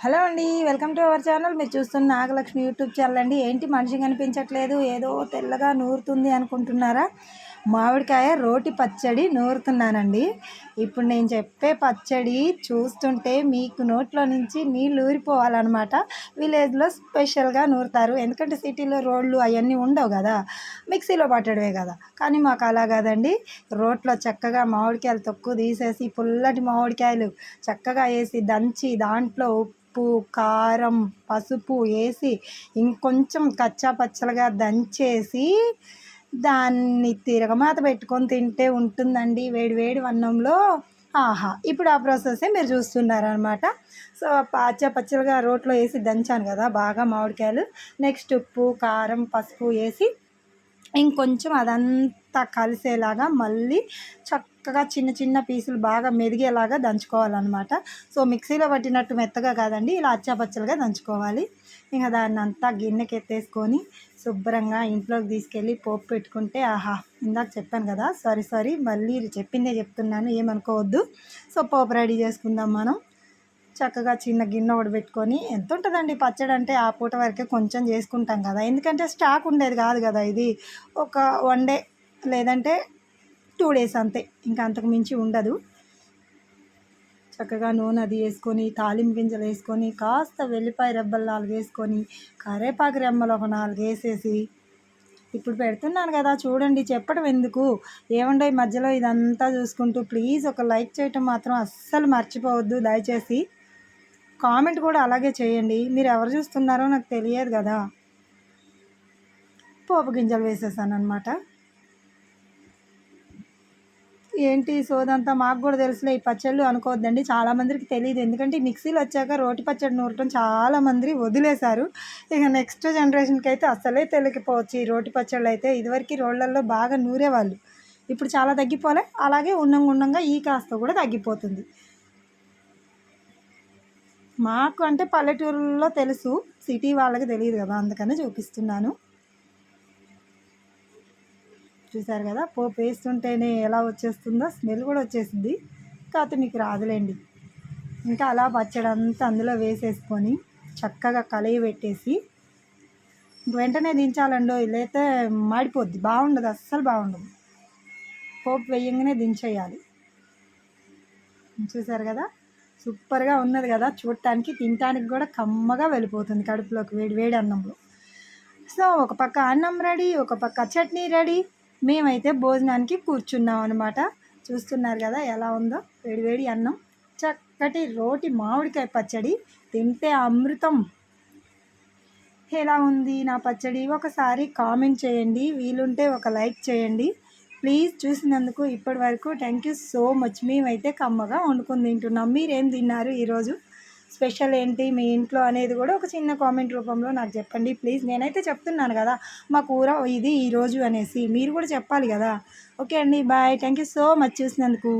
Hello అండి welcome to our channel. మీరు చూస్తున్న నాగలక్ష్మి యూట్యూబ్ ఛానల్ అండి. ఏంటి మనిషి కనిపించట్లేదు? ఏదో తెల్లగా నూరుతుంది అనుకుంటున్నారా? మామిడికాయ రోటి పచ్చడి నూరుతున్నానండి. ఇప్పుడు నేను చెప్పే పచ్చడి చూస్తుంటే మీకు నోట్లో నుంచి నీళ్ళు ఊరిపోవాలన్నమాట. విలేజ్లో స్పెషల్గా నూరుతారు. ఎందుకంటే సిటీలో రోడ్లు అవన్నీ ఉండవు కదా. మిక్సీలో పట్టడమే కదా. కానీ మాకు అలా కాదండి. రోట్లో చక్కగా మామిడికాయలు తక్కువ తీసేసి పుల్లటి మామిడికాయలు చక్కగా వేసి దంచి దాంట్లో ఉప్పు ఉప్పు కారం పసుపు వేసి ఇంకొంచెం కచ్చా పచ్చలుగా దంచేసి దాన్ని తిరగమాత పెట్టుకొని తింటే ఉంటుందండి వేడి వేడి అన్నంలో. ఆహా ఇప్పుడు ఆ ప్రాసెస్సే మీరు చూస్తున్నారనమాట సో పచ్చ పచ్చలుగా రోట్లో వేసి దంచాను కదా బాగా మామిడికాయలు. నెక్స్ట్ ఉప్పు కారం పసుపు వేసి ఇంకొంచెం అదంతా కలిసేలాగా మళ్ళీ చక్కగా చిన్న చిన్న పీసులు బాగా మెదిగేలాగా దంచుకోవాలన్నమాట. సో మిక్సీలో పట్టినట్టు మెత్తగా కాదండి ఇలా అచ్చాపచ్చలుగా దంచుకోవాలి. ఇంకా దాన్ని అంతా గిన్నెకి ఎత్తేసుకొని శుభ్రంగా ఇంట్లోకి తీసుకెళ్ళి పోపు పెట్టుకుంటే ఆహా ఇందాక చెప్పాను కదా సారీ సారీ మళ్ళీ చెప్పిందే చెప్తున్నాను ఏమనుకోవద్దు. సో పోపు రెడీ చేసుకుందాం మనం. చక్కగా చిన్న గిన్నె ఒకటి పెట్టుకొని ఎంత ఉంటుందండి పచ్చడి అంటే ఆ పూట వరకే కొంచెం చేసుకుంటాం కదా. ఎందుకంటే స్టాక్ ఉండేది కాదు కదా ఇది. ఒక వన్ డే లేదంటే టూ డేస్ అంతే. ఇంకా అంతకు మించి ఉండదు. చక్కగా నూనె అది వేసుకొని తాలింపు గింజలు వేసుకొని కాస్త వెల్లిపాయ రెబ్బలు నాలుగు వేసుకొని కరేపాకు రెమ్మలు ఒక నాలుగు వేసేసి ఇప్పుడు పెడుతున్నాను కదా చూడండి చెప్పడం ఎందుకు? ఏముండో ఈ మధ్యలో ఇదంతా చూసుకుంటూ ప్లీజ్ ఒక లైక్ చేయటం మాత్రం అస్సలు మర్చిపోవద్దు. దయచేసి కామెంట్ కూడా అలాగే చేయండి. మీరు ఎవరు చూస్తున్నారో నాకు తెలియదు కదా. పోపు గింజలు వేసేసాను అనమాట ఏంటి సోదంతా మాకు కూడా తెలుసులే ఈ పచ్చళ్ళు అనుకోవద్దండి. చాలామందికి తెలియదు ఎందుకంటే మిక్సీలు వచ్చాక రోటి పచ్చడి నూరటం చాలామంది వదిలేశారు. ఇక నెక్స్ట్ జనరేషన్కి అయితే అసలే తెలియకపోవచ్చు ఈ రోటి పచ్చళ్ళు అయితే. ఇదివరకు రోళ్ళల్లో బాగా నూరేవాళ్ళు. ఇప్పుడు చాలా తగ్గిపోలే. అలాగే ఉన్నంగా ఉండంగా ఈ కాస్త కూడా తగ్గిపోతుంది. మాకు అంటే పల్లెటూరులో తెలుసు. సిటీ వాళ్ళకి తెలియదు కదా అందుకని చూపిస్తున్నాను. చూసారు కదా పోపు వేస్తుంటేనే ఎలా వచ్చేస్తుందో స్మెల్ కూడా వచ్చేసింది. కాకపోతే మీకు రాదులేండి. ఇంకా అలా పచ్చడి అంతా అందులో వేసేసుకొని చక్కగా కలయి పెట్టేసి వెంటనే దించాలండో లేతే మాడిపోద్ది. బాగుండదు అస్సలు బాగుండదు. పోపు వేయంగానే దించేయాలి. చూసారు కదా? సూపర్గా ఉన్నది కదా చూడటానికి తినటానికి కూడా కమ్మగా వెళ్ళిపోతుంది కడుపులోకి వేడి వేడి అన్నంలో. సో ఒక పక్క అన్నం రెడీ ఒక పక్క చట్నీ రెడీ. మేమైతే భోజనానికి కూర్చున్నాం అనమాట చూస్తున్నారు కదా ఎలా ఉందో వేడి వేడి అన్నం. చక్కటి రోటి మామిడికాయ పచ్చడి తింటే అమృతం. ఎలా ఉంది నా పచ్చడి? ఒకసారి కామెంట్ చేయండి. వీలుంటే ఒక లైక్ చేయండి. ప్లీజ్ చూసినందుకు ఇప్పటి వరకు థ్యాంక్ యూ సో మచ్ మేమైతే కమ్మగా వండుకొని తింటున్నాం. మీరేం తిన్నారు ఈరోజు? స్పెషల్ ఏంటి? మీ ఇంట్లో అనేది కూడా ఒక చిన్న కామెంట్ రూపంలో నాకు చెప్పండి. ప్లీజ్ నేనైతే చెప్తున్నాను కదా మా కూర ఇది ఈరోజు అనేసి మీరు కూడా చెప్పాలి కదా. ఓకే అండి bye. Thank you so much చూసినందుకు.